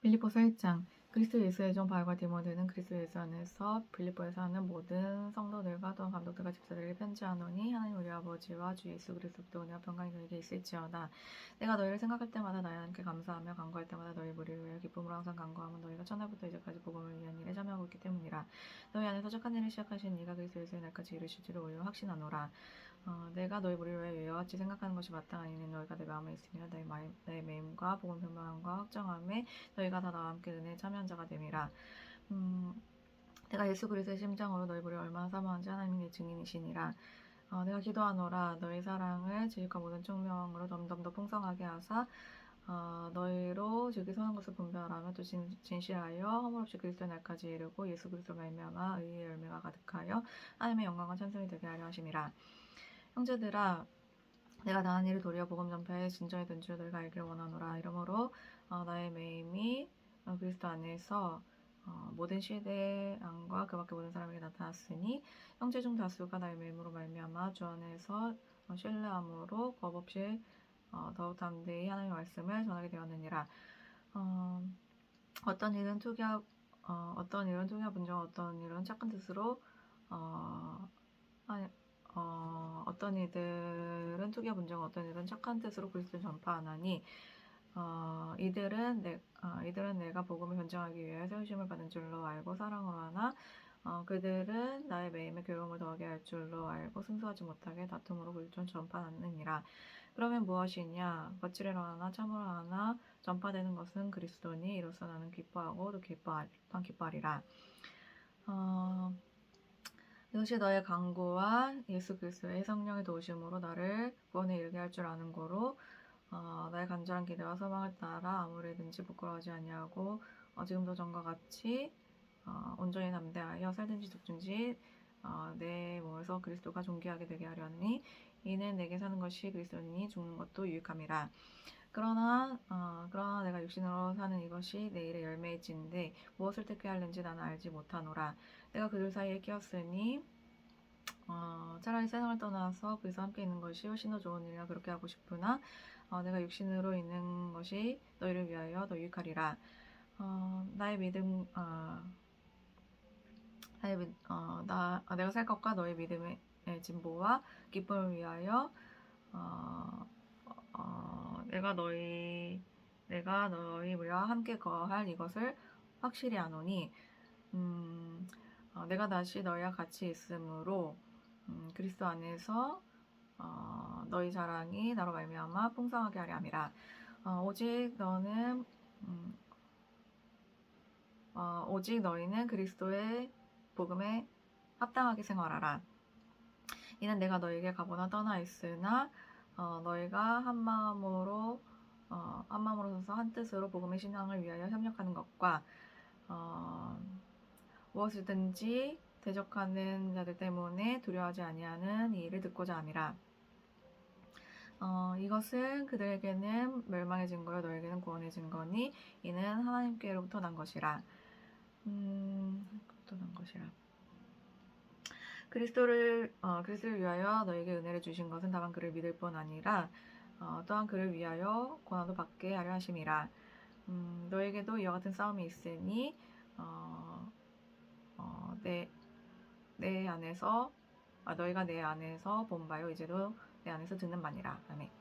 빌립보서 1장 그리스도 예수의 종 바울과 디모데는 그리스도 예수 안에서 빌립보에 사는 모든 성도들과 또한 감독들과 집사들에게 편지하노니 하나님 우리 아버지와 주 예수 그리스도도 은혜와 평강이 너에게 있을지어다. 내가 너희를 생각할 때마다 나의 하나님께 감사하며 간구할 때마다 너희 무리를 위하여 기쁨으로 항상 간구하면 너희가 첫날부터 이제까지 복음을 위한 일에 참여하고 있기 때문이라. 너희 안에서 착한 일을 시작하신 이가 그리스도 예수의 날까지 이르실 줄을 오히려 확신하노라 어, 내가 너희 위하여 이와 같이 생각하는 것이 마땅하니 너희가 내 마음에 있으며 내, 마음, 내 매임과 복음 변명함과 확정함에 너희가 다 나와 함께 은혜의 참여한 자가 됨이라. 음, 내가 예수 그리스도의 심장으로 너희 보리 얼마나 사모한지 하나님이 내 증인이시니라. 어, 내가 기도하노라 너희 사랑을 지식과 모든 총명으로 점점 더 풍성하게 하사 어, 너희로 즉기 서는 것을 분별하며 또 진, 진실하여 허물없이 그리스도의 날까지 이르고 예수 그리스도 말미암아 의의 열매가 가득하여 하나님의 영광과 찬송이 되게 하려 하심이라. 형제들아 내가 당한 일을 도리어 복음 전파에 진전이 된 줄 너희가 알기를 원하노라. 이러므로 어, 나의 매임이 어, 그리스도 안에서 어, 모든 시대 안과 그 밖에 모든 사람에게 나타났으니 형제 중 다수가 나의 매임으로 말미암아 주 안에서 어, 신뢰함으로 법 없이 어, 더욱 담대히 하나님의 말씀을 전하게 되었느니라. 어, 어떤 일은 투기하 어, 어떤 일은 투기하 분정 어떤 일은 착한 뜻으로 어, 어, 어떤 이들은 투기와 분정, 어떤 이들은 착한 뜻으로 그리스도를 전파하나니 어, 이들은 내 어, 이들은 내가 복음을 변증하기 위해 세우심을 받은 줄로 알고 사랑으로 하나 어, 그들은 나의 매임에 괴로움을 더하게 할 줄로 알고 승소하지 못하게 다툼으로 그리스도를 전파하느니라. 그러면 무엇이냐? 거칠애로 하나 참으로 하나 전파되는 것은 그리스도니 이로써 나는 기뻐하고 또 기뻐할 또한 기뻐하리라. 어, 이것이 너의 강구와 예수 그리스도의 성령의 도우심으로 나를 구원에 이르게 할 줄 아는 거로 어, 나의 간절한 기대와 소망을 따라 아무래든지 부끄러워하지 아니하고 어, 지금도 전과 같이 어, 온전히 담대하여 살든지 죽든지 어, 내 몸에서 그리스도가 존귀하게 되게 하려 하니 이는 내게 사는 것이 그리스도니 죽는 것도 유익함이라. 그러나 어, 육신으로 사는 이것이 내일의 열매일진데 무엇을 택하였는지 나는 알지 못하노라. 내가 그들 사이에 끼었으니 어, 차라리 세상을 떠나서 그리스도 함께 있는 것이 훨씬 더 좋은 일이라 그렇게 하고 싶으나 어, 내가 육신으로 있는 것이 너희를 위하여 더 유익하리라. 어, 나의 믿음 어, 나의 믿, 어, 나 어, 내가 살 것과 너의 믿음의 진보와 기쁨을 위하여 어, 어, 내가 너희 내가 너희 우리와 함께 거할 이것을 확실히 아노니 음, 어, 내가 다시 너희와 같이 있으므로 음, 그리스도 안에서 어, 너희 자랑이 나로 말미암아 풍성하게 하려 함이라. 어, 오직 너는 음, 어, 오직 너희는 그리스도의 복음에 합당하게 생활하라. 이는 내가 너에게 가보나 떠나 있으나 어, 너희가 한 마음으로 어, 서서 한 뜻으로 복음의 신앙을 위하여 협력하는 것과 어, 무엇이든지 대적하는 자들 때문에 두려워하지 아니하는 이 일을 듣고자 함이라. 어, 이것은 그들에게는 멸망의 증거요 너에게는 구원의 증거니 이는 하나님께로부터 난 것이라. 음, 또 난 것이라. 그리스도를 어, 그리스도를 위하여 너에게 은혜를 주신 것은 다만 그를 믿을 뿐 아니라 어, 또한 그를 위하여 고난도 받게 하려 하심이라. 음, 너에게도 이와 같은 싸움이 있으니 어, 어, 내, 내 안에서 아, 너희가 내 안에서 본 바요 이제도 내 안에서 듣는 바니라. 아멘.